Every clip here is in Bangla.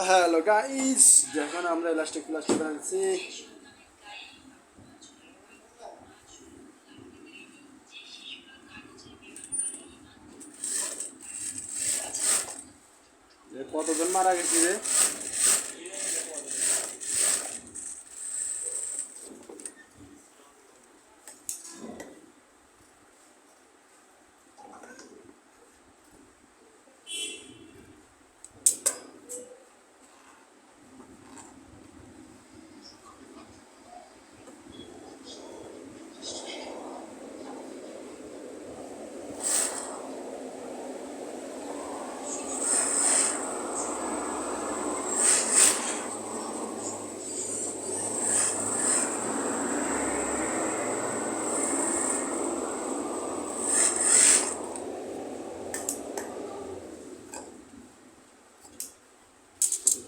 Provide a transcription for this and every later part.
হ্যালো গাইস দেখুন আমরা ইলাস্টিক প্লাস্টিক বানাচ্ছি কতজন মারা গেছে রে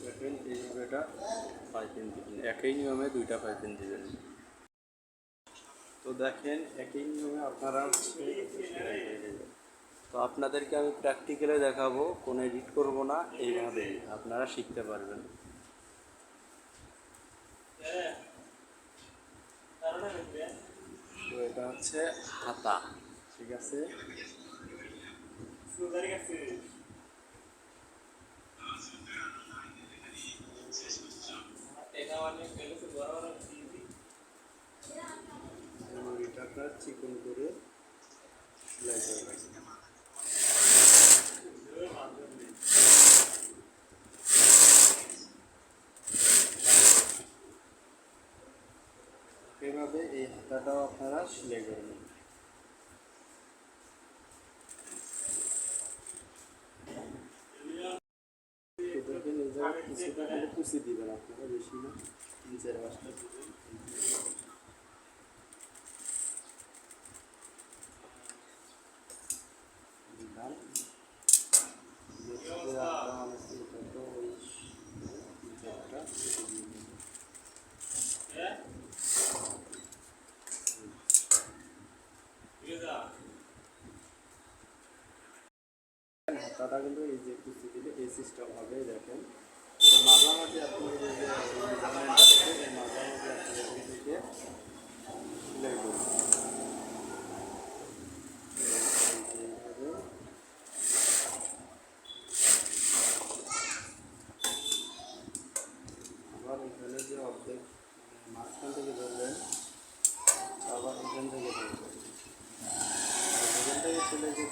দেখেন এইভাবে এটা পাইপিং দিবেন একই নিয়মে দুইটা পাইপিং দিবেন তো দেখেন, একই নিয়মে আপনারা তো আপনাদেরকে আমি প্র্যাকটিক্যালে দেখাবো, কোনো এডিট করব না, এইভাবে আপনারা শিখতে পারবেন। তো এটা হচ্ছে হাতা, ঠিক আছে? চিকন করে এভাবে এই হাতাটাও আপনারা সেলাই করে নেবেন। কিছুটা খালি কুচি দিবেন বেশি তিন চার পাঁচটা দিবেন হাতাটা কিন্তু এই যে কুচি দিলে এই সিস্টেম হবে, দেখেন এটা মাঝামাঝি আপনি এই যে এই ডিজাইনটা আছে এই মাঝামাঝি আপনি এখান থেকে সেলাই করবেন এইভাবে আবার এখানে যে অর্ধেক মাঝখান থেকে ধরলেন আবার এখান থেকে ধরবেন আর যেখান থেকে চলে গেছে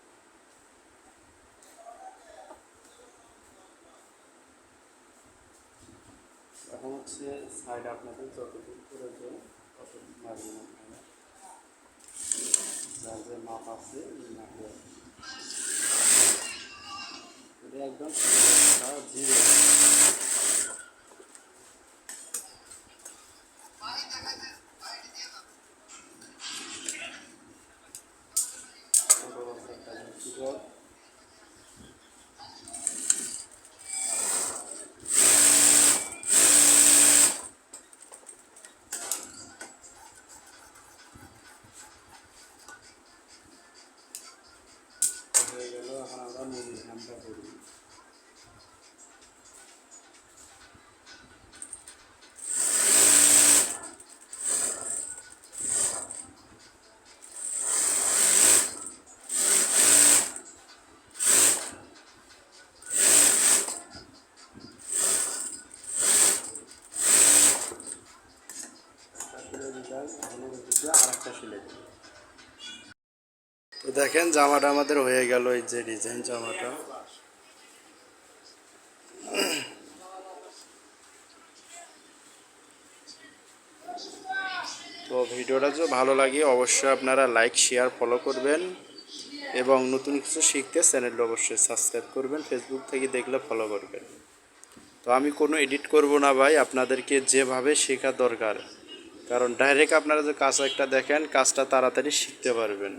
এখন হচ্ছে সাইড আপনাদের যতটুকু প্রয়োজন ততটুকু মারবেন আপনারা। যার যে মাপ আছে একদম জিরো। ছোট বাচ্চার এখন আমরা করি আরেকটা সিলে দিই তো দেখেন জামাটা আমাদের হয়ে গেল, এই যে ডিজাইন জামাটা। তো ভিডিওটা যদি ভালো লাগে, অবশ্যই আপনারা লাইক শেয়ার ফলো করবেন। এবং নতুন কিছু শিখতে চ্যানেলটা অবশ্যই সাবস্ক্রাইব করবেন ফেসবুক থেকে দেখলে ফলো করবেন। তো আমি কোনো এডিট করব না ভাই, আপনাদেরকে যেভাবে শেখা দরকার। কারণ ডাইরেক্ট আপনারা যে কাজ একটা দেখেন, কাজটা তাড়াতাড়ি শিখতে পারবেন।